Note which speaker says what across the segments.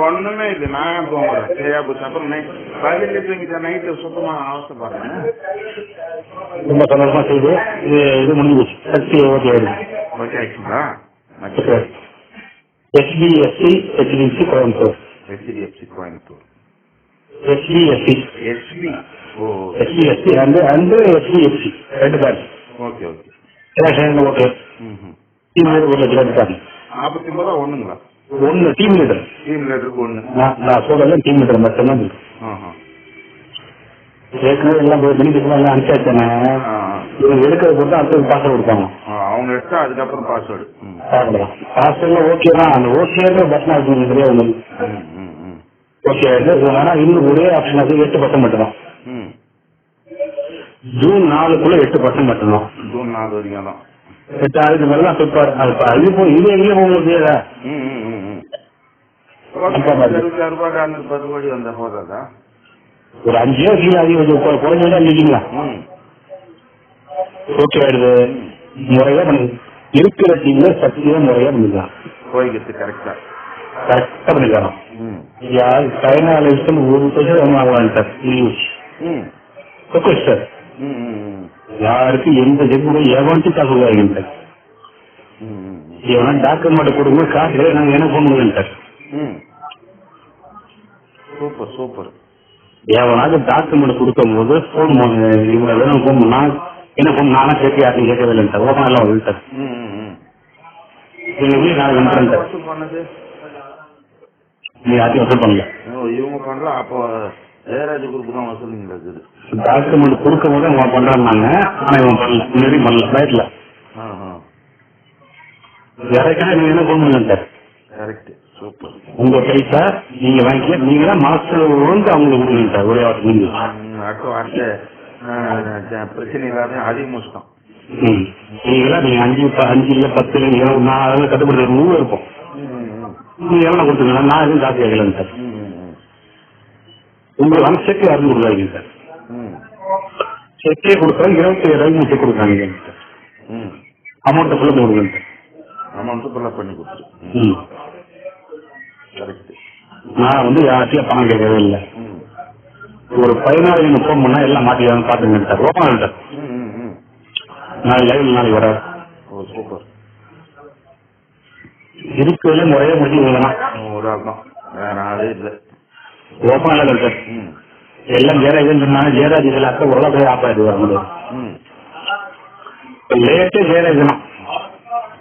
Speaker 1: ஒண்ணுமே இல்லை நான் தூங்குறேன் சரியா போச்சு. அப்புறம் தூங்கிட்ட நைட்டு சுத்தமா அவசரப்படுறேன்.
Speaker 2: ரொம்ப சந்தோஷமா செய்து இது இது முடிஞ்சு போச்சு. Okay
Speaker 1: okay ஆயிடுச்சுங்களா?
Speaker 2: HDFC HDFC Coimbatore
Speaker 1: HDFC Coimbatore
Speaker 2: HDFC
Speaker 1: SP O.
Speaker 2: HDFC and and HDFC ரெண்டு பேர்
Speaker 1: ஓகே ஓகே
Speaker 2: ரேஷன் ஓகே
Speaker 1: ம் ம்
Speaker 2: டீம் லீடர் ஒரு லட்சம் இருக்காங்க
Speaker 1: நாற்பத்தி ஒன்பதா ஒண்ணுங்களா?
Speaker 2: ஒன்று டீம் லீடர்
Speaker 1: டீம் லீடருக்கு ஒண்ணு.
Speaker 2: நான் சொல்றது டீம் லீடர் மட்டும்தான். ஏற்கனவே எல்லாம் போய் பெனிஃபிட் எல்லாம் அனுப்பிச்சாச்சானே
Speaker 1: ஆ,
Speaker 2: இவங்க எடுக்கிறத பொறுத்து அடுத்தது பாஸ்வேர்டு கொடுப்பாங்க.
Speaker 1: அவங்க எடுத்தா அதுக்கப்புறம் பாஸ்வேர்டு
Speaker 2: பாஸ்வேர்டில் ஓகே தான். அந்த ஓகேன்ற பட்டன் ஆப்ஷன்
Speaker 1: ம் ம்
Speaker 2: ஓகே ஆனா இன்னும் ஒரே ஆப்ஷன் அது எட்டு பர்சன்ட் மட்டும்தான். ஜூன் நாலுக்குள்ள எட்டு பர்சன்ட் மட்டும்தான்.
Speaker 1: ஜூன் நாலு வரைக்கும் தான்
Speaker 2: எட்டு ஆளுக்கு மேல தான் பிற்பாடு அது இது போய் இது அப்பா பாரு.
Speaker 1: வந்த போதாதா?
Speaker 2: ஒரு அஞ்சு கீழே அதிகம் கொஞ்சம் குறை- குறைஞ்சதா இல்லைங்களா
Speaker 1: ம்.
Speaker 2: ஓகே ஆயிடுது. முறையா பண்ணி இருக்கிற டீம்ல சக்தியா முறையா பண்ணிக்கலாம்.
Speaker 1: கோயிலுக்கு கரெக்டா
Speaker 2: கரெக்டா பண்ணிக்கலாம். யார் ஃபைனலிஸ்ட் ஒரு பைசா வாங்கலாம் சார். Okay sir. யாருக்கு எந்த ஜெகுடும் எவன்ட்டு காசு வாங்க சார்
Speaker 1: ம் ம்
Speaker 2: எவனா டாக்குமெண்ட் கொடுங்க காசு நாங்க என்ன
Speaker 1: ம். Super super.
Speaker 2: எவனாவது டாக்குமெண்ட் கொடுக்கும் போது ஃபோன் இவங்க வேணும் ஃபோன் பண்ணா. என்ன ஃபோன் நானும் சேர்த்து யாரையும் கேட்கவே இல்லை சார் ஓப்பன் எல்லாம் வந்து சார்
Speaker 1: ம் ம் ம்.
Speaker 2: எங்க வீடு நாளைக்கு நீ யாரையும் வசூல் பண்ணல.
Speaker 1: இவங்க பண்ணல. அப்போ ஜெயராஜ் குரூப் தான் வசூலிங்களா இருக்குது
Speaker 2: டாக்குமெண்ட் கொடுக்கும் போது அவங்க பண்றாங்க ஆனா இவன் பண்ணல முன்னாடி பண்ணல
Speaker 1: ஆ
Speaker 2: யாரைக்காக நீங்க என்ன பண்ணுங்க சார்
Speaker 1: கரெக்ட் சூப்பர்
Speaker 2: உங்க பைசா நீங்க வாங்கிக்க நீங்க தான் மாஸ்டர் வந்து அவங்களுக்கு கொடுங்க சார் ஒரே வாரம்
Speaker 1: அடுத்த ஜ- பிரச்சனை எல்லாத்தையும் அதிகமிச்சிட்டோம்
Speaker 2: ம். நீங்களா நீங்க அஞ்சு அஞ்சு இல்ல பத்து இருபது நான் கட்டுப்படுத்த நூறு இருக்கும். நீங்க எவ்வளவு கொடுத்துருங்க நான் எதுவும் காசு கேட்கலங்க சார் உங்களுக்கு வந்து செக் யாரும் கொடுக்காதீங்க சார் செக்கே கொடுக்குறோம் இருபத்தி ஏழாயிரம் செக்
Speaker 1: ம்.
Speaker 2: அமௌண்ட்டை ஃபுல்லாக கொடுங்க சார்
Speaker 1: அமௌண்ட்டு ஃபுல்லாக பண்ணி கொடுத்துரு. கரெக்ட்
Speaker 2: நான் வந்து யார்ட்டையும் பணம் கேட்கவே இல்லை. ஒரு பதினாறு ஃபோன் பண்ணா எல்லாம் மாட்டிக்காம பாத்துங்க சார். Open sir. நாளைக்கு லைவ் நாளைக்கு வர
Speaker 1: சூப்பர்.
Speaker 2: இருக்கிறதுல முறையே முடிஞ்சு
Speaker 1: ஒரு ஆள் தான். வேற ஆளே இல்லை.
Speaker 2: இல்லை சார். எல்லாம் ஜெயராஜன் சொன்னாங்க ஜெயராஜ் இதில் அக்கா உலக போய் ஆப்பாடு வர முடியும்
Speaker 1: ம்
Speaker 2: லேட்டே ஜெயராஜ் தான்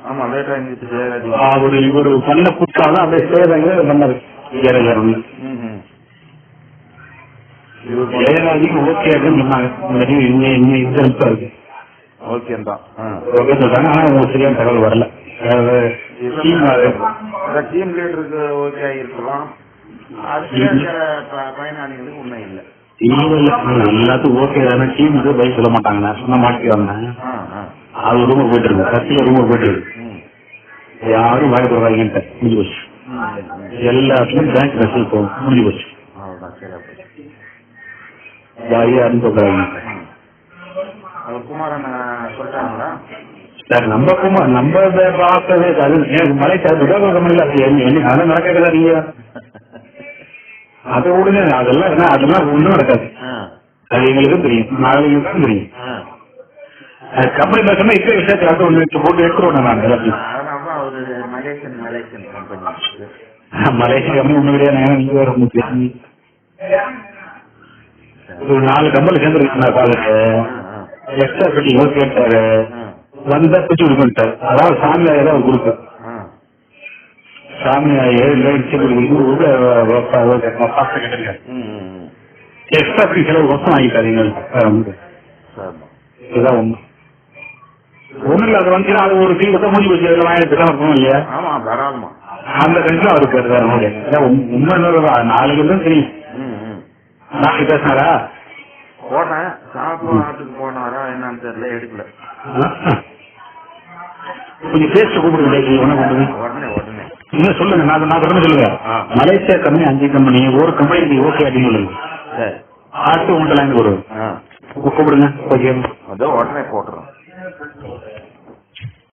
Speaker 1: ஆமாம் லேட்டாக இருந்துச்சு ஜெயராஜ்
Speaker 2: அவர் இவர் பண்ண குற்றாலும் அப்படியே
Speaker 1: ம் ம் இவர்
Speaker 2: ஜெயராஜுக்கு ஓகே அப்படின்னு சொன்னாங்க இன்னும் நிமிஷம் இருக்கு
Speaker 1: ஓகே தான்
Speaker 2: ஓகே சொல்றாங்க ஆனா உங்களுக்கு சரியான தகவல் வரல அது.
Speaker 1: டீம் லீடருக்கு ஓகே ஆகிருக்கலாம் ப- பயனாளிகளுக்கு உண்மை இல்லை
Speaker 2: இல்ல, எல்லாத்துக்கும் ஓகே தானே? டீமுக்கு பதில் சொல்ல மாட்டாங்க. நான் சொன்ன மாட்டி வந்தேன் அது ரூமுக்கு போயிட்டு இருக்கு சத்திய ரூமுக்கு போயிட்டு இருக்கு யாரும் போடுறாங்கன்ட்டு முடிஞ்சு போச்சு. எல்லாத்துக்கும் பேங்க் மெசேஜ் போகும். முடிஞ்சு போச்சு. ஜாலியா சார் நம்ம குமா நம்ம பார்த்ததே அது மலை சார் நடக்கிறதா நீங்க? அதை விடுங்க அதெல்லாம் என்ன அதெல்லாம் ஒண்ணும் நடக்காது. அது எங்களுக்கும் தெரியும் நாளைக்கு தான் தெரியும் கம்பெனி பேசாம இருக்கிற விஷயத்தை வச்சு போட்டு எடுத்துருவோம் நான் எல்லாத்தையும்.
Speaker 1: Malaysian Malaysian company
Speaker 2: Malaysia company ஒண்ணு கிடையாது நீங்க வேற பேசி ஒரு நாலு கம்பெனி சேர்ந்துருக்கு நான் பாத்துட்டு எக்ஸ்ட்ரா ஒர்க் கேட்டாரு வந்தா பிடிச்சி கொடுக்கட்டாரு அதாவது சாமி ஏதாவது கொடுக்கு
Speaker 1: ஆ
Speaker 2: சாமி ஏழு லைட் கொடுக்குறது பாஸ்ட் கேட்டுங்க
Speaker 1: ம் ம்
Speaker 2: எக்ஸ்ட்ரா ஃபீ செலவு மொத்தம் வாங்கிட்டாரு எங்களுக்கு. வேற ஒண்ணும்
Speaker 1: சரிம்மா
Speaker 2: இதுதான் ஒண்ணு. ஒண்ணு இல்ல அது வந்துச்சுன்னா அது ஒரு ஃபீ தான் முடிஞ்சு போச்சு அதில் வாங்கிட்டு தான் இருக்கணும் இல்லையா?
Speaker 1: ஆமா தாராளமா.
Speaker 2: அந்த கண்டிப்பா உண்- உண்மை நாளைக்கு தான் தெரியும். நாளைக்கு பேசினாரா?
Speaker 1: போனேன் சாப்பிட நாட்டுக்கு போனாரா என்னன்னு தெரியல எடுக்கல.
Speaker 2: கொஞ்சம் பேஸ்ட் கூப்பிடுங்க
Speaker 1: உடனே
Speaker 2: இன்னும் சொல்லுங்க நான் நான் சொல்லுங்க. மலேசியா கம்பெனி அஞ்சு கம்பெனி ஒரு கம்பெனி ஓகே அப்படின்னு சொல்லுங்க. ஆட்டு உண்டலாங்க ஒரு
Speaker 1: ஆ.
Speaker 2: கூப்பிடுங்க ஓகே.
Speaker 1: அதோ உடனே போட்டுறோம்.